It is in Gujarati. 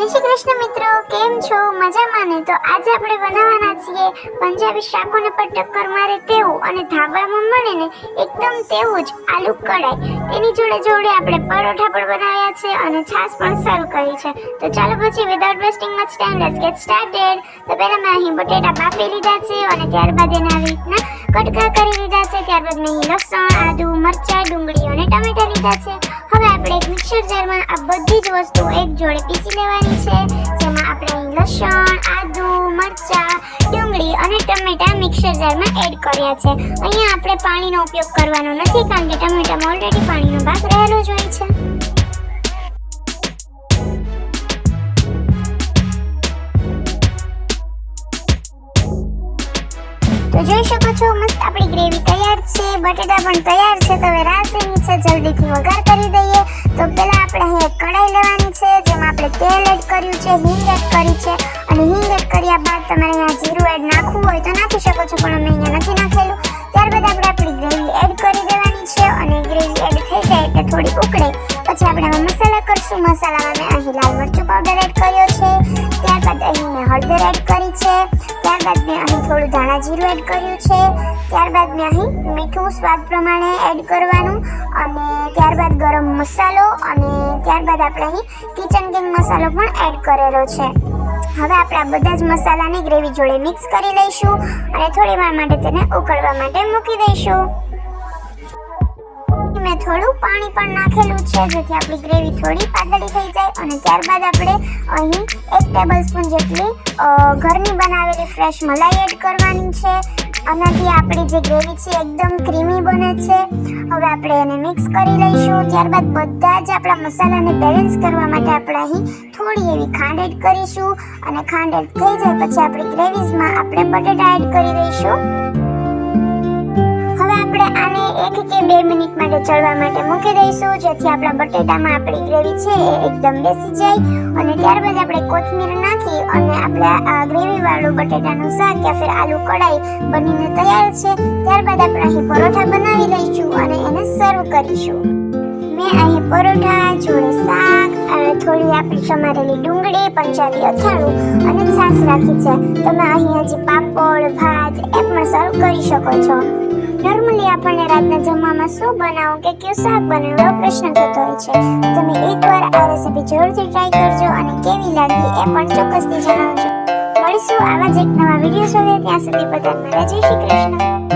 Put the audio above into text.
જય શ્રી કૃષ્ણ મિત્રો, કેમ છો? મજામાં ને? તો આજે આપણે બનાવવાના છીએ પંજાબી શાકોને પર ટક્કર મારે તેવું અને ધાબામાં મળે ને, એકદમ તેવું જ આલુ કડાઈ તેની જોડે જોડે આપણે પરોઠા પણ બનાવ્યા છે અને છાશ પણ સર્વ કરી છે. તો ચાલો પછી without wasting much time let's get started તો પહેલા મેં અહીં બટેટા બાફી લીધા છે અને ત્યારબાદ એને રીતના કટકા કરી લીધા છે. ત્યારબાદ મેં અહીં લસણ, આદુ, મરચાં ડુંગળી અને ટમેટા લીધા છે. હવે આપણે મિક્સર જારમાં આ બધી જ વસ્તુ એક જોડે પીસી લેવાની છે. જેમાં આપણે લસણ, આદુ, મરચા, ડુંગળી અને ટમેટા મિક્સર જારમાં એડ કર્યા છે. અહીંયા આપણે પાણીનો ઉપયોગ કરવાનો નથી કારણ કે ટમેટામાં ઓલરેડી પાણીનો ભાગ રહેલો જ હોય છે. તો જોઈ શકો છો, મસ્ત આપણી ગ્રેવી તૈયાર છે, બટેટા પણ તૈયાર છે, તો હવે રાહ છે, જલ્દીથી વઘાર તેલ એડ કર્યું છે હિંગ એડ કરી છે અને હિંગ એડ કર્યા બાદ તમારે અહીંયા જીરું એડ નાખવું હોય તો નાખી શકો છો, પણ અમે અહીંયા નથી નાખેલું. ત્યારબાદ આપણે આપણી ગ્રેવી એડ કરી દેવાની છે અને ગ્રેવી એડ થઈ જાય એટલે થોડી ઉકળે. પછી આપણે મસાલા કરશું. મસાલામાં મેં અહીં લાલ મરચું પાવડર એડ કર્યો છે. ત્યારબાદ અહીં મેં હળદર એડ કરી છે. ત્યારબાદ મેં અહીં થોડું ધાણા જીરું એડ કર્યું છે. ત્યારબાદ મેં અહીં મીઠું સ્વાદ પ્રમાણે એડ કરવાનું અને ત્યારબાદ ગરમ મસાલો અને ત્યારબાદ આપણે અહીં કિચન કિંગ મસાલો પણ એડ કરેલો છે. હવે આપણે આ બધા જ મસાલાને ગ્રેવી જોડે મિક્સ કરી લઈશું અને થોડી વાર માટે તેને ઉકળવા માટે મૂકી દઈશું. થોડું પાણી પણ નાખેલું છે, જેથી આપણી ગ્રેવી થોડી પાતળી થઈ જાય અને ત્યારબાદ આપણે અહીં એક ટેબલ સ્પૂન જેટલી ઘરની બનાવેલી ફ્રેશ મલાઈ એડ કરવાની છે. આનાથી આપણી જે ગ્રેવી છે એકદમ ક્રીમી બને છે. હવે આપણે એને મિક્સ કરી લઈશું. ત્યારબાદ બધા જ આપણા મસાલાને બેલેન્સ કરવા માટે આપણે અહીં થોડી એવી ખાંડ એડ કરીશું. અને ખાંડ એડ થઈ જાય પછી આપણી ગ્રેવીઝમાં આપણે બટેટા એડ કરી દઈશું. એક કે બે મિનિટ માટે ચડવા માટે મૂકી દઈશું. જેથી આપણા બટેટામાં આપણી ગ્રેવી છે એ એકદમ બેસી જાય. અને ત્યારબાદ આપણે કોથમીર નાખી અને આપણે આ ગ્રેવી વાળું બટેટાનું શાક યા ફિર આલુ કઢાઈ બનીને તૈયાર છે. ત્યારબાદ આપણે અહીં પરોઠા બનાવી લઈશું અને એને સર્વ કરીશું. મેં અહીં પરોઠા, જોડે શાક થોડી આપણી સમારેલી ડુંગળી પંજાબી અથાણું અને છાશ રાખી છે. તમે અહીં હજી પાપડ, ભાત એ પણ સર્વ કરી શકો છો. નોર્મલી આપણને રાતના જમવામાં શું બનાવું કે કયું શાક બનાવું એવો પ્રશ્ન થતો હોય છે. તમે એકવાર આ રેસીપી જરૂરથી ટ્રાય કરજો અને કેવી લાગી એ પણ ચોક્કસથી જણાવજો. મળીશું આવા જ એક નવા વીડિયો સાથે. ત્યાં સુધી બધાને જય શ્રી કૃષ્ણ.